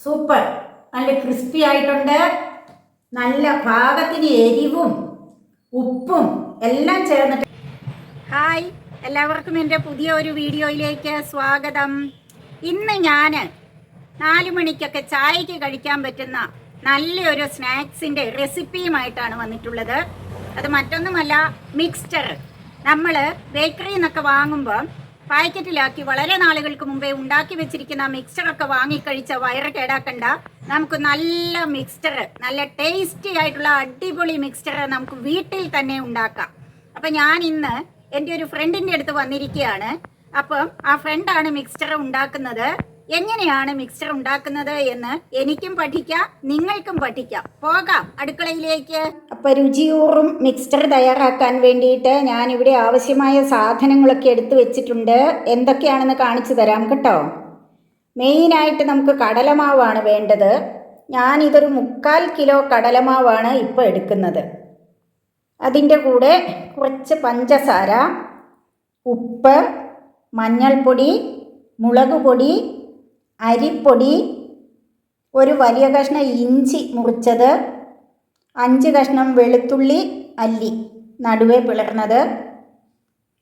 Super. നല്ല crispy ആയിട്ടുണ്ട്. നല്ല പാകത്തിന് എരിവും ഉപ്പും എല്ലാം ചേർന്നിട്ട്. ഹായ്. എല്ലാവർക്കും എന്റെ പുതിയ ഒരു വീഡിയോയിലേക്ക് സ്വാഗതം. ഇന്ന് ഞാൻ നാല് മണിക്കൊക്കെ ചായക്ക് കഴിക്കാൻ പറ്റുന്ന നല്ലൊരു സ്നാക്സിന്റെ റെസിപ്പിയുമായിട്ടാണ് വന്നിട്ടുള്ളത്. അത് മറ്റൊന്നുമല്ല മിക്സ്ചർ നമ്മൾ ബേക്കറിയിൽ നിന്നൊക്കെ വാങ്ങുമ്പോൾ പാക്കറ്റിലാക്കി വളരെ നാളുകൾക്ക് മുമ്പേ ഉണ്ടാക്കി വെച്ചിരിക്കുന്ന മിക്സ്ചറൊക്കെ വാങ്ങിക്കഴിച്ച വയറ് കേടാക്കണ്ട. നമുക്ക് നല്ല മിക്സ്ചർ നല്ല ടേസ്റ്റി ആയിട്ടുള്ള അടിപൊളി മിക്സ്ചർ നമുക്ക് വീട്ടിൽ തന്നെ ഉണ്ടാക്കാം. അപ്പം ഞാൻ ഇന്ന് എന്റെ ഒരു ഫ്രണ്ടിന്റെ അടുത്ത് വന്നിരിക്കുകയാണ്. അപ്പം ആ ഫ്രണ്ടാണ് മിക്സ്ചർ ഉണ്ടാക്കുന്നത്. എങ്ങനെയാണ് മിക്സ്ചർ ഉണ്ടാക്കുന്നത് എന്ന് എനിക്കും പഠിക്കാം നിങ്ങൾക്കും പഠിക്കാം. പോകാം അടുക്കളയിലേക്ക്. അപ്പൊ രുചിയൂറും മിക്സ്ചർ തയ്യാറാക്കാൻ വേണ്ടിയിട്ട് ഞാൻ ഇവിടെ ആവശ്യമായ സാധനങ്ങളൊക്കെ എടുത്തു വെച്ചിട്ടുണ്ട്. എന്തൊക്കെയാണെന്ന് കാണിച്ചു തരാം കേട്ടോ. മെയിനായിട്ട് നമുക്ക് കടലമാവാണ് വേണ്ടത്. ഞാൻ ഇതൊരു മുക്കാൽ കിലോ കടലമാവാണ് ഇപ്പോൾ എടുക്കുന്നത്. അതിന്റെ കൂടെ കുറച്ച് പഞ്ചസാര ഉപ്പ് മഞ്ഞൾപ്പൊടി മുളക് പൊടി അരിപ്പൊടി ഒരു വലിയ കഷ്ണം ഇഞ്ചി മുറിച്ചത് അഞ്ച് കഷ്ണം വെളുത്തുള്ളി അല്ലി നടുവേ പിളർന്നത്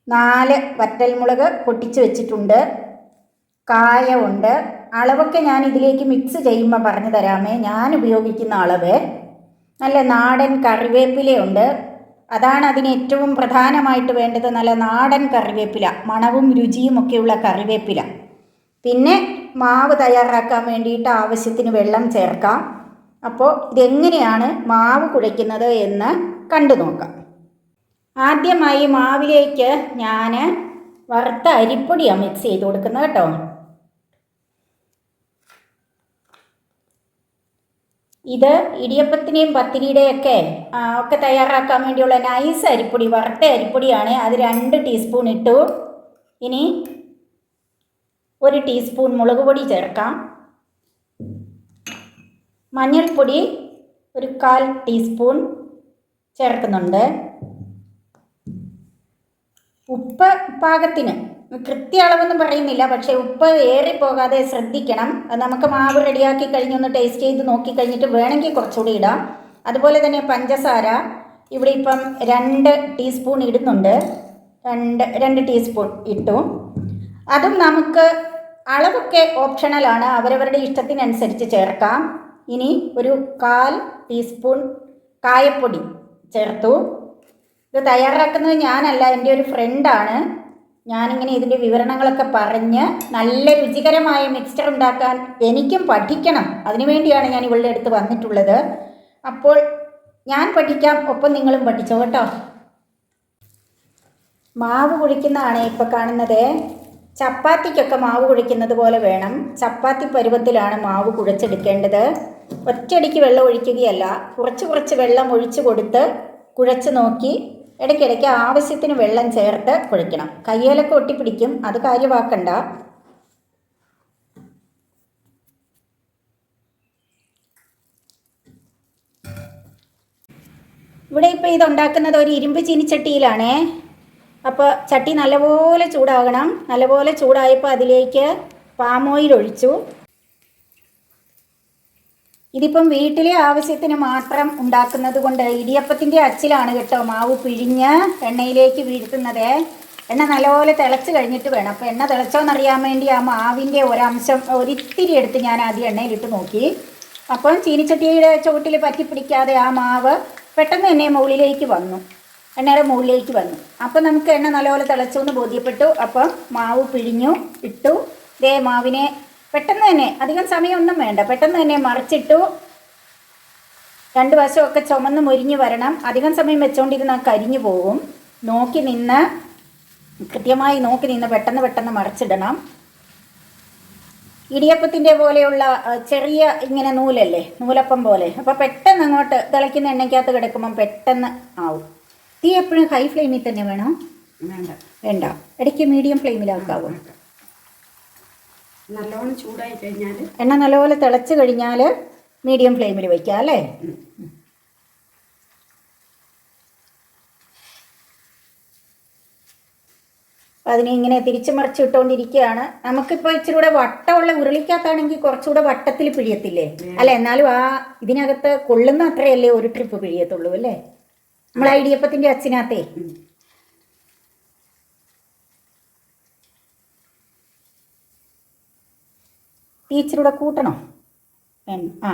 നാല് വറ്റൽമുളക് പൊട്ടിച്ച് വെച്ചിട്ടുണ്ട് കായമുണ്ട് അളവൊക്കെ ഞാൻ ഇതിലേക്ക് മിക്സ് ചെയ്യുമ്പോൾ പറഞ്ഞു തരാമേ. ഞാൻ ഉപയോഗിക്കുന്ന അളവ് നല്ല നാടൻ കറിവേപ്പിലയുണ്ട്. അതാണ് അതിന് ഏറ്റവും പ്രധാനമായിട്ട് വേണ്ടത്. നല്ല നാടൻ കറിവേപ്പില മണവും രുചിയും ഒക്കെയുള്ള കറിവേപ്പില. പിന്നെ മാവ് തയ്യാറാക്കാൻ വേണ്ടിയിട്ട് ആവശ്യത്തിന് വെള്ളം ചേർക്കാം. അപ്പോൾ ഇതെങ്ങനെയാണ് മാവ് കുഴയ്ക്കുന്നത് എന്ന് കണ്ടു നോക്കാം. ആദ്യമായി മാവിലേക്ക് ഞാൻ വറുത്ത അരിപ്പൊടിയാണ് മിക്സ് ചെയ്ത് കൊടുക്കുന്നത് കേട്ടോ. ഇത് ഇടിയപ്പത്തിനെയും പത്തിരിയുടെയൊക്കെ ഒക്കെ തയ്യാറാക്കാൻ വേണ്ടിയുള്ള നൈസ് അരിപ്പൊടി വറുത്ത അരിപ്പൊടിയാണ്. അത് രണ്ട് ടീസ്പൂൺ ഇട്ടു. ഇനി ഒരു ടീസ്പൂൺ മുളക് പൊടി ചേർക്കാം. മഞ്ഞൾപ്പൊടി ഒരു കാൽ ടീസ്പൂൺ ചേർക്കുന്നുണ്ട്. ഉപ്പ് പാകത്തിന് കൃത്യ അളവൊന്നും പറയുന്നില്ല പക്ഷേ ഉപ്പ് ഏറിപ്പോകാതെ ശ്രദ്ധിക്കണം. അത് നമുക്ക് മാവ് റെഡിയാക്കി കഴിഞ്ഞൊന്ന് ടേസ്റ്റ് ചെയ്ത് നോക്കി കഴിഞ്ഞിട്ട് വേണമെങ്കിൽ കുറച്ചുകൂടി ഇടാം. അതുപോലെ തന്നെ പഞ്ചസാര ഇവിടെ ഇപ്പം രണ്ട് ടീസ്പൂൺ ഇടുന്നുണ്ട്. രണ്ട് രണ്ട് ടീസ്പൂൺ ഇട്ടു. അതും നമുക്ക് അളവൊക്കെ ഓപ്ഷണലാണ് അവരവരുടെ ഇഷ്ടത്തിനനുസരിച്ച് ചേർക്കാം. ഇനി ഒരു കാൽ ടീസ്പൂൺ കായപ്പൊടി ചേർത്തു. ഇത് തയ്യാറാക്കുന്നത് ഞാനല്ല എന്റെ ഒരു ഫ്രണ്ടാണ് ഞാനിങ്ങനെ ഇതിന്റെ വിവരണങ്ങളൊക്കെ പറഞ്ഞ് നല്ല രുചികരമായ മിക്സ്ചർ ഉണ്ടാക്കാൻ എനിക്കും പഠിക്കണം. അതിനുവേണ്ടിയാണ് ഞാൻ ഇവളുടെ അടുത്ത് വന്നിട്ടുള്ളത്. അപ്പോൾ ഞാൻ പഠിക്കാം ഒപ്പം നിങ്ങളും പഠിച്ചോ കേട്ടോ. മാവ് കുഴിക്കുന്നതാണ് ഇപ്പോൾ കാണുന്നത്. ചപ്പാത്തിക്കൊക്കെ മാവ് കുഴിക്കുന്നത് പോലെ വേണം. ചപ്പാത്തി പരുവത്തിലാണ് മാവ് കുഴച്ചെടുക്കേണ്ടത്. ഒറ്റയടിക്ക് വെള്ളം ഒഴിക്കുകയല്ല. കുറച്ച് കുറച്ച് വെള്ളം ഒഴിച്ചു കൊടുത്ത് കുഴച്ച് നോക്കി ഇടയ്ക്കിടയ്ക്ക് ആവശ്യത്തിന് വെള്ളം ചേർത്ത് കുഴിക്കണം കയ്യേലൊക്കെ ഒട്ടിപ്പിടിക്കും. അത് കാര്യമാക്കണ്ട. ഇവിടെ ഇപ്പോൾ ഇതുണ്ടാക്കുന്നത് ഒരു ഇരുമ്പ് ചീനിച്ചട്ടിയിലാണേ. അപ്പോൾ ചട്ടി നല്ലപോലെ ചൂടാകണം. നല്ലപോലെ ചൂടായപ്പോൾ അതിലേക്ക് പാം ഓയിൽ ഒഴിച്ചു. ഇതിപ്പം വീട്ടിലെ ആവശ്യത്തിന് മാത്രം ഉണ്ടാക്കുന്നത് കൊണ്ട് ഇടിയപ്പത്തിന്റെ അച്ചിലാണ് കേട്ടോ മാവ് പിഴിഞ്ഞ് എണ്ണയിലേക്ക് വീഴ്ത്തുന്നത്. എണ്ണ നല്ലപോലെ തിളച്ച് കഴിഞ്ഞിട്ട് വേണം. അപ്പോൾ എണ്ണ തിളച്ചോന്നറിയാൻ വേണ്ടി ആ മാവിന്റെ ഒരംശം ഒരിത്തിരി എടുത്ത് ഞാൻ ആദ്യം എണ്ണയിലിട്ട് നോക്കി. അപ്പം ചീനിച്ചട്ടിയുടെ ചുവട്ടിൽ പറ്റി പിടിക്കാതെ ആ മാവ് പെട്ടെന്ന് തന്നെ മുകളിലേക്ക് വന്നു. എണ്ണയുടെ മുകളിലേക്ക് വന്നു. അപ്പം നമുക്ക് എണ്ണ നല്ലപോലെ തിളച്ചു എന്ന് ബോധ്യപ്പെട്ടു. അപ്പം മാവ് പിഴിഞ്ഞു ഇട്ടു. ദേ മാവിനെ പെട്ടെന്ന് തന്നെ അധികം സമയമൊന്നും വേണ്ട. പെട്ടെന്ന് തന്നെ മറിച്ചിട്ടു. രണ്ട് വശമൊക്കെ ചുമന്ന് മുരിഞ്ഞ് വരണം. അധികം സമയം വെച്ചുകൊണ്ടിരുന്നാൽ കരിഞ്ഞു പോകും. നോക്കി നിന്ന് കൃത്യമായി നോക്കി നിന്ന് പെട്ടെന്ന് പെട്ടെന്ന് മറിച്ചിടണം. ഇടിയപ്പത്തിന്റെ പോലെയുള്ള ചെറിയ ഇങ്ങനെ നൂലല്ലേ? നൂലപ്പം പോലെ. അപ്പോൾ പെട്ടെന്ന് അങ്ങോട്ട് തിളയ്ക്കുന്ന എണ്ണയ്ക്കകത്ത് കിടക്കുമ്പം പെട്ടെന്ന് ആവും. തീ എപ്പോഴും ഹൈ ഫ്ലെയിമിൽ തന്നെ വേണോ? വേണ്ട. വേണ്ട. ഇടയ്ക്ക് മീഡിയം ഫ്ലെയിമിലാക്കാവോ നല്ലോണം ചൂടായി കഴിഞ്ഞാൽ എണ്ണ നല്ലപോലെ തിളച്ച് കഴിഞ്ഞാൽ മീഡിയം ഫ്ലെയിമിൽ വയ്ക്കാം അല്ലേ? അതിനെ ഇങ്ങനെ തിരിച്ചു മറിച്ച് ഇട്ടുകൊണ്ടിരിക്കുകയാണ് നമുക്കിപ്പോൾ ഇച്ചിരി കൂടെ വട്ടമുള്ള ഉരുളിക്കകത്താണെങ്കിൽ കുറച്ചുകൂടെ വട്ടത്തിൽ പിഴിയത്തില്ലേ? അല്ല? എന്നാലും ആ ഇതിനകത്ത് കൊള്ളുന്ന അത്രയല്ലേ ഒരു ട്രിപ്പ് പിഴിയത്തുള്ളൂ അല്ലേ? നമ്മൾ ഐഡിയപ്പത്തിന്റെ അച്ഛനകത്തേ. ടീച്ചറുടെ കൂട്ടണോ? ആ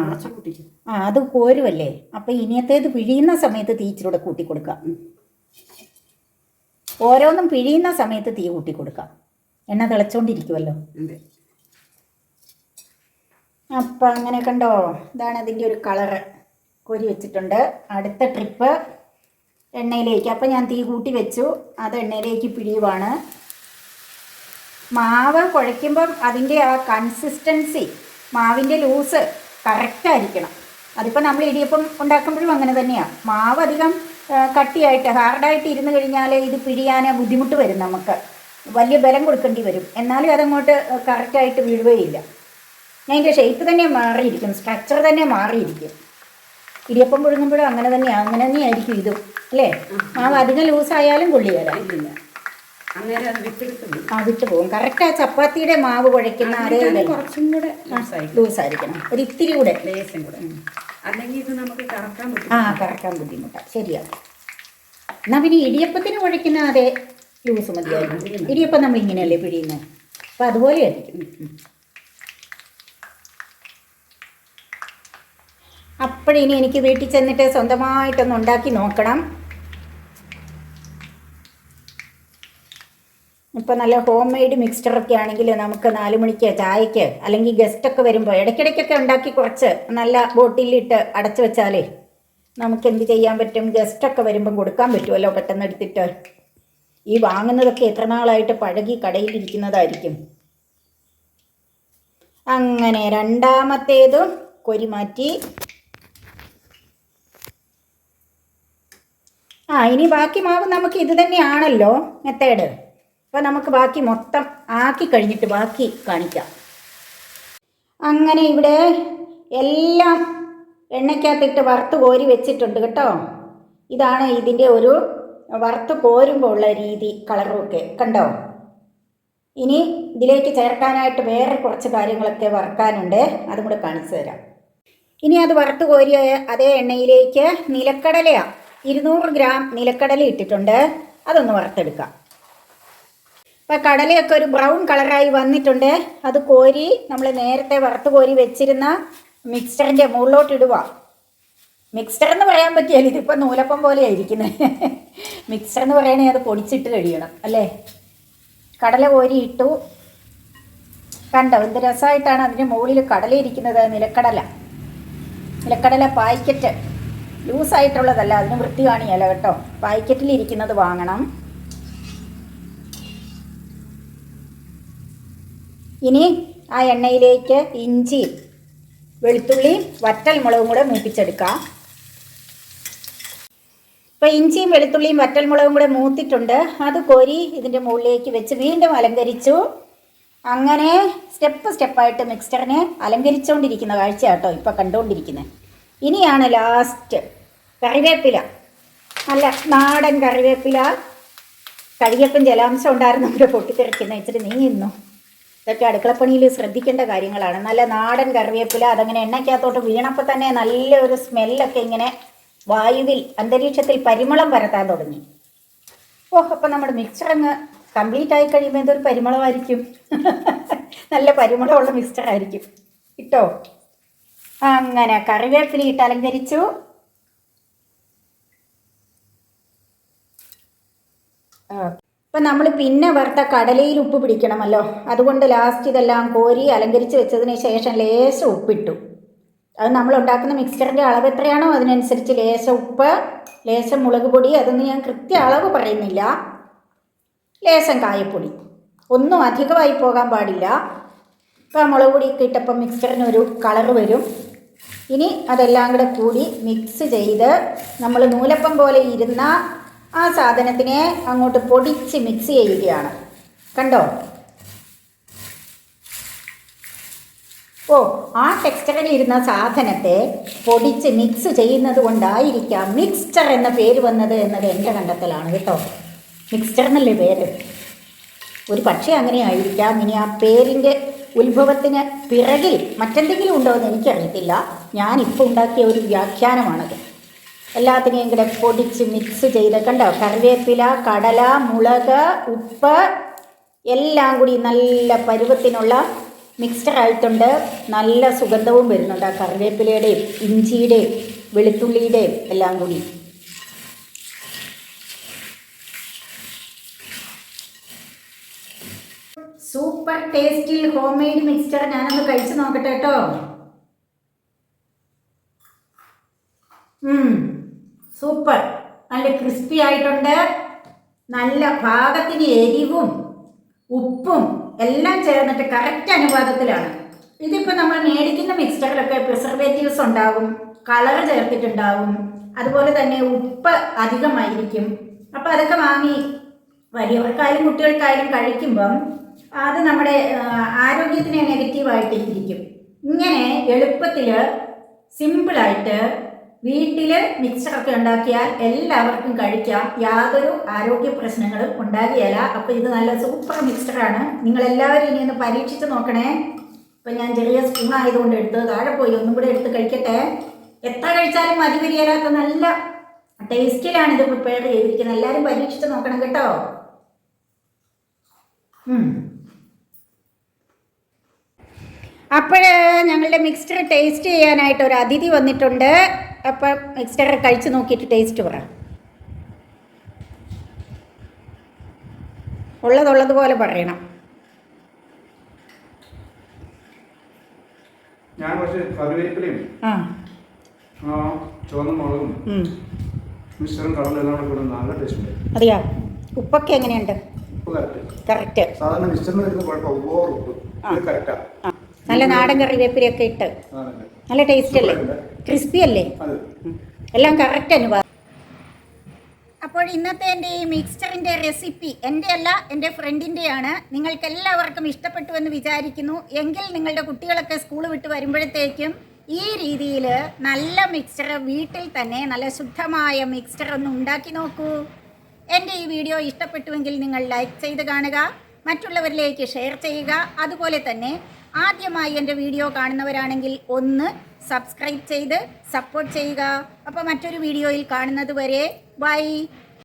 ആ അത് കോരുമല്ലേ അപ്പം ഇനിയത്തേത് പിഴിയുന്ന സമയത്ത് ടീച്ചറുടെ കൂട്ടി കൊടുക്കാം ഓരോന്നും പിഴിയുന്ന സമയത്ത് തീ കൂട്ടി കൊടുക്കാം എണ്ണ തിളച്ചോണ്ടിരിക്കുമല്ലോ അപ്പൊ അപ്പം അങ്ങനെ കണ്ടോ? ഇതാണ് അതിന്റെ ഒരു കളറ്. കോരി വെച്ചിട്ടുണ്ട്. അടുത്ത ട്രിപ്പ്. എണ്ണയിലേക്ക്. അപ്പം ഞാൻ തീ കൂട്ടി വെച്ചു. അത് എണ്ണയിലേക്ക് പിഴിയുവാണ്. മാവ് കുഴയ്ക്കുമ്പം അതിന്റെ ആ കൺസിസ്റ്റൻസി മാവിന്റെ ലൂസ് കറക്റ്റായിരിക്കണം അതിപ്പോൾ നമ്മൾ ഇടിയപ്പം ഉണ്ടാക്കുമ്പോഴും അങ്ങനെ തന്നെയാണ് മാവ് അധികം കട്ടിയായിട്ട് ഹാർഡായിട്ട് ഇരുന്ന് കഴിഞ്ഞാൽ ഇത് പിഴിയാൻ ബുദ്ധിമുട്ട് വരും നമുക്ക്. വലിയ ബലം കൊടുക്കേണ്ടി വരും. എന്നാലും അതങ്ങോട്ട് കറക്റ്റായിട്ട് വീഴുകയില്ല. അതിന്റെ ഷേപ്പ് തന്നെ മാറിയിരിക്കും സ്ട്രക്ചർ തന്നെ മാറിയിരിക്കും ഇടിയപ്പം പുഴുങ്ങുമ്പോഴും അങ്ങനെ തന്നെയാണ് അങ്ങനെ തന്നെയായിരിക്കും ഇതും അല്ലേ? മാവ് അധികം ലൂസായാലും കൊള്ളിയല്ല ആ വിട്ടു പോകും. കറക്റ്റ് ആ ചപ്പാത്തിയുടെ മാവ് കുഴയ്ക്കുന്ന അതേ കുറച്ചും കൂടെ ലൂസായി ലൂസായിരിക്കണം. ഒരു ഇത്തിരി കൂടെ. കൂടെ അല്ലെങ്കിൽ ഇത് നമുക്ക് കറക്കാൻ ആ കറക്കാൻ ബുദ്ധിമുട്ടാണ് ശരിയാണ് എന്നാൽ പിന്നെ ഇടിയപ്പത്തിന് കുഴയ്ക്കുന്ന അതേ ലൂസ് മതിയായിരുന്നു. ഇടിയപ്പം നമ്മൾ ഇങ്ങനെയല്ലേ പിടിയുന്നത് അപ്പം അതുപോലെ ആയിരിക്കും. അപ്പോഴിനി എനിക്ക് വീട്ടിൽ ചെന്നിട്ട് സ്വന്തമായിട്ടൊന്ന് ഉണ്ടാക്കി നോക്കണം. ഇപ്പം നല്ല ഹോം മെയ്ഡ് മിക്സ്ചറൊക്കെ ആണെങ്കിൽ നമുക്ക് നാല് മണിക്ക് ചായക്ക് അല്ലെങ്കിൽ ഗസ്റ്റൊക്കെ വരുമ്പോൾ ഇടയ്ക്കിടയ്ക്കൊക്കെ ഉണ്ടാക്കി കുറച്ച് നല്ല ബോട്ടിലിട്ട് അടച്ചു വെച്ചാലേ നമുക്ക് എന്ത് ചെയ്യാൻ പറ്റും? ഗസ്റ്റൊക്കെ വരുമ്പം കൊടുക്കാൻ പറ്റുമല്ലോ പെട്ടെന്ന് എടുത്തിട്ട്. ഈ വാങ്ങുന്നതൊക്കെ എത്ര നാളായിട്ട് പഴകി കടയിലിരിക്കുന്നതായിരിക്കും അങ്ങനെ രണ്ടാമത്തേതും കൊരി മാറ്റി. ആ ഇനി ബാക്കി മാവ് നമുക്ക് ഇത് തന്നെയാണല്ലോ മെത്തേഡ്. അപ്പോൾ നമുക്ക് ബാക്കി മൊത്തം ആക്കി കഴിഞ്ഞിട്ട് ബാക്കി കാണിക്കാം. അങ്ങനെ ഇവിടെ എല്ലാം എണ്ണയ്ക്കകത്തിട്ട് വറുത്ത് കോരി വെച്ചിട്ടുണ്ട് കേട്ടോ. ഇതാണ് ഇതിന്റെ ഒരു വറുത്ത് കോരുമ്പോൾ ഉള്ള രീതി കളറുമൊക്കെ കണ്ടോ? ഇനി ഇതിലേക്ക് ചേർക്കാനായിട്ട് വേറെ കുറച്ച് കാര്യങ്ങളൊക്കെ വറുക്കാനുണ്ട്. അതും കൂടെ കാണിച്ചു തരാം. ഇനി അത് വറുത്ത് കോരിയ അതേ എണ്ണയിലേക്ക് നിലക്കടലയാണ് ഇരുന്നൂറ് ഗ്രാം നിലക്കടല ഇട്ടിട്ടുണ്ട്. അതൊന്ന് വറുത്തെടുക്കാം. അപ്പോൾ കടലയൊക്കെ ഒരു ബ്രൗൺ കളറായി വന്നിട്ടുണ്ട്. അത് കോരി നമ്മൾ നേരത്തെ വറുത്ത് കോരി വെച്ചിരുന്ന മിക്സ്ചറിന്റെ മുകളിലോട്ട് ഇടുക. മിക്സ്ചർ എന്ന് പറയാൻ പറ്റിയാൽ ഇതിപ്പോൾ നൂലപ്പം പോലെയാണ് ഇരിക്കുന്നത് മിക്സ്ചർ എന്ന് പറയണേ അത് പൊടിച്ചിട്ട് കഴിയണം അല്ലേ? കടല കോരി ഇട്ടു. കണ്ടോ എന്ത് രസമായിട്ടാണ് അതിന്റെ മുകളിൽ കടല ഇരിക്കുന്നത് നിലക്കടല. നിലക്കടല പായ്ക്കറ്റ്. ലൂസായിട്ടുള്ളതല്ല അതിന് വൃത്തി കാണിയല്ല കേട്ടോ. പായ്ക്കറ്റിൽ ഇരിക്കുന്നത് വാങ്ങണം. ഇനി ആ എണ്ണയിലേക്ക് ഇഞ്ചി വെളുത്തുള്ളി വറ്റൽ മുളകും കൂടെ മൂപ്പിച്ചെടുക്കാം. ഇപ്പോൾ ഇഞ്ചിയും വെളുത്തുള്ളിയും വറ്റൽ മുളകും കൂടെ മൂത്തിട്ടുണ്ട്. അത് കോരി ഇതിന്റെ മുകളിലേക്ക് വെച്ച് വീണ്ടും അലങ്കരിച്ചു. അങ്ങനെ സ്റ്റെപ്പ് സ്റ്റെപ്പായിട്ട് മിക്സ്ചറിനെ അലങ്കരിച്ചുകൊണ്ടിരിക്കുന്ന കാഴ്ച കേട്ടോ ഇപ്പോൾ കണ്ടുകൊണ്ടിരിക്കുന്നത് ഇനിയാണ് ലാസ്റ്റ്. കറിവേപ്പില. നല്ല നാടൻ കറിവേപ്പില. കഴുകിയപ്പം ജലാംശം ഉണ്ടായിരുന്നു ഇവിടെ പൊട്ടിത്തെറിക്കുന്ന ഇച്ചിരി നീങ്ങുന്നു ഇതൊക്കെ അടുക്കളപ്പണിയിൽ ശ്രദ്ധിക്കേണ്ട കാര്യങ്ങളാണ്. നല്ല നാടൻ കറിവേപ്പില അതങ്ങനെ എണ്ണയ്ക്കകത്തോട്ട് വീണപ്പോൾ തന്നെ നല്ലൊരു സ്മെല്ലൊക്കെ ഇങ്ങനെ വായുവിൽ അന്തരീക്ഷത്തിൽ പരിമളം പരത്താൻ തുടങ്ങി. ഓ അപ്പം നമ്മുടെ മിക്സ്ചർ അങ്ങ് കംപ്ലീറ്റ് ആയി കഴിയുമ്പോൾ എന്തൊരു പരിമളമായിരിക്കും? നല്ല പരിമളമുള്ള മിക്സ്ചർ ആയിരിക്കും. ഇട്ടോ? അങ്ങനെ കറിവേപ്പില ഇട്ട് അലങ്കരിച്ചു. ഇപ്പം നമ്മൾ പിന്നെ വറുത്ത കടലയിൽ ഉപ്പ് പിടിക്കണമല്ലോ. അതുകൊണ്ട് ലാസ്റ്റ് ഇതെല്ലാം കോരി അലങ്കരിച്ച് വെച്ചതിന് ശേഷം ലേശം ഉപ്പിട്ടു. അത് നമ്മൾ ഉണ്ടാക്കുന്ന മിക്സ്ചറിന്റെ അളവ് എത്രയാണോ അതിനനുസരിച്ച് ലേശം ഉപ്പ് ലേശം മുളക് പൊടി അതൊന്നും ഞാൻ കൃത്യ അളവ് പറയുന്നില്ല. ലേശം കായപ്പൊടി. ഒന്നും അധികമായി പോകാൻ പാടില്ല. ഇപ്പം മുളക് പൊടിയൊക്കെ ഇട്ടപ്പം മിക്സ്ചറിന് ഒരു കളറ് വരും. ഇനി അതെല്ലാം കൂടെ കൂടി മിക്സ് ചെയ്ത് നമ്മൾ നൂലപ്പം പോലെ ഇരുന്ന ആ സാധനത്തിനെ അങ്ങോട്ട് പൊടിച്ച് മിക്സ് ചെയ്യുകയാണ്. കണ്ടോ? ഓ ആ ടെക്സ്റ്ററിൽ ഇരുന്ന സാധനത്തെ പൊടിച്ച് മിക്സ് ചെയ്യുന്നത് കൊണ്ടായിരിക്കാം മിക്സ്ചർ എന്ന പേര് വന്നത് എന്നത് എന്റെ കണ്ടെത്തലാണ് കേട്ടോ. മിക്സ്ചർ എന്നല്ലേ പേര്? ഒരു പക്ഷേ അങ്ങനെ ആയിരിക്കാം. ഇനി ആ പേരിന്റെ ഉത്ഭവത്തിന് പിറകിൽ മറ്റെന്തെങ്കിലും ഉണ്ടോ എന്ന് എനിക്കറിയത്തില്ല. ഞാനിപ്പോൾ ഉണ്ടാക്കിയ ഒരു വ്യാഖ്യാനമാണത്. എല്ലാത്തിനെയും കൂടെ പൊടിച്ച് മിക്സ് ചെയ്ത് കണ്ടോ? കറിവേപ്പില കടല മുളക് ഉപ്പ് എല്ലാം കൂടി നല്ല പരുവത്തിനുള്ള മിക്സ്ചർ ആയിട്ടുണ്ട്. നല്ല സുഗന്ധവും വരുന്നുണ്ട് ആ കറിവേപ്പിലയുടെയും ഇഞ്ചിയുടെയും വെളുത്തുള്ളിയുടെയും എല്ലാം കൂടി. സൂപ്പർ ടേസ്റ്റിൽ ഹോം മെയ്ഡ് മിക്സ്ചർ ഞാനൊന്ന് കഴിച്ചു നോക്കട്ടെ കേട്ടോ. ഉം, സൂപ്പർ. നല്ല ക്രിസ്പി ആയിട്ടുണ്ട്. നല്ല പാകത്തിന് എരിവും ഉപ്പും എല്ലാം ചേർന്നിട്ട് കറക്റ്റ് അനുപാതത്തിലാണ്. ഇതിപ്പോൾ നമ്മൾ മേടിക്കുന്ന മിക്സ്ചറിലൊക്കെ പ്രിസർവേറ്റീവ്സ് ഉണ്ടാകും കളർ ചേർത്തിട്ടുണ്ടാകും. അതുപോലെ തന്നെ ഉപ്പ് അധികമായിരിക്കും. അപ്പോൾ അതൊക്കെ വാങ്ങി വലിയവർക്കായാലും കുട്ടികൾക്കായാലും കഴിക്കുമ്പം അത് നമ്മുടെ ആരോഗ്യത്തിനെ നെഗറ്റീവായിട്ട് ഇരിക്കും ഇങ്ങനെ എളുപ്പത്തിൽ സിമ്പിളായിട്ട് വീട്ടിൽ മിക്സറൊക്കെ ഉണ്ടാക്കിയാൽ എല്ലാവർക്കും കഴിക്കാം. യാതൊരു ആരോഗ്യ പ്രശ്നങ്ങളും ഉണ്ടാകുകയില്ല. അപ്പോൾ ഇത് നല്ല സൂപ്പർ മിക്സറാണ് നിങ്ങളെല്ലാവരും ഇനി ഒന്ന് പരീക്ഷിച്ച് നോക്കണേ. ഇപ്പം ഞാൻ ചെറിയ സ്പൂൺ ആയതുകൊണ്ട് എടുത്ത് താഴെ പോയി ഒന്നും കൂടെ എടുത്ത് കഴിക്കട്ടെ. എത്ര കഴിച്ചാലും മതി വരികയില്ലാത്ത നല്ല ടേസ്റ്റിലാണ് ഇത് പ്രിപ്പയർ ചെയ്തിരിക്കുന്നത്. എല്ലാവരും പരീക്ഷിച്ച് നോക്കണം കേട്ടോ. അപ്പോൾ ഞങ്ങളുടെ മിക്സ്ചർ ടേസ്റ്റ് ചെയ്യാനായിട്ട് ഒരു അതിഥി വന്നിട്ടുണ്ട്. അപ്പം മിക്സ്ചർ കഴിച്ച് നോക്കിയിട്ട് ടേസ്റ്റ് പറ. ഉള്ളതുള്ളതുപോലെ പറയണം. ഞാൻ കുറച്ച് കറിവേപ്പിലയും ചുവന്ന മുളകും. മിശ്രം കടലും എല്ലാം കൂടെ നല്ല ടേസ്റ്റ് ഉണ്ട്. അറിയാം ഉപ്പൊക്കെ എങ്ങനെയുണ്ട്? കറക്റ്റ് സാധാരണ മിശ്രം വരുന്ന കുഴപ്പം ഓവർ ഉപ്പ്. കറക്റ്റാ നല്ല നാടൻ കറിവേപ്പിലയൊക്കെ ഇട്ട്. നല്ല ടേസ്റ്റ് അല്ലേ? ക്രിസ്പി അല്ലേ? എല്ലാം കറക്റ്റ് അനുഭവം അപ്പോൾ ഇന്നത്തെ എന്റെ ഈ മിക്സ്ചറിന്റെ റെസിപ്പി എന്റെ അല്ല എന്റെ ഫ്രണ്ടിന്റെയാണ് നിങ്ങൾക്ക് എല്ലാവർക്കും ഇഷ്ടപ്പെട്ടു എന്ന് വിചാരിക്കുന്നു. എങ്കിൽ നിങ്ങളുടെ കുട്ടികളൊക്കെ സ്കൂൾ വിട്ട് വരുമ്പോഴത്തേക്കും ഈ രീതിയിൽ നല്ല മിക്സ്ചർ വീട്ടിൽ തന്നെ നല്ല ശുദ്ധമായ മിക്സ്ചർ ഒന്ന് ഉണ്ടാക്കി നോക്കൂ. എന്റെ ഈ വീഡിയോ ഇഷ്ടപ്പെട്ടുവെങ്കിൽ നിങ്ങൾ ലൈക്ക് ചെയ്ത് കാണുക. മറ്റുള്ളവരിലേക്ക് ഷെയർ ചെയ്യുക. അതുപോലെ തന്നെ ആദ്യമായി എന്റെ വീഡിയോ കാണുന്നവരാണെങ്കിൽ ഒന്ന് സബ്സ്ക്രൈബ് ചെയ്ത് സപ്പോർട്ട് ചെയ്യുക. അപ്പോൾ മറ്റൊരു വീഡിയോയിൽ കാണുന്നത് വരെ ബൈ.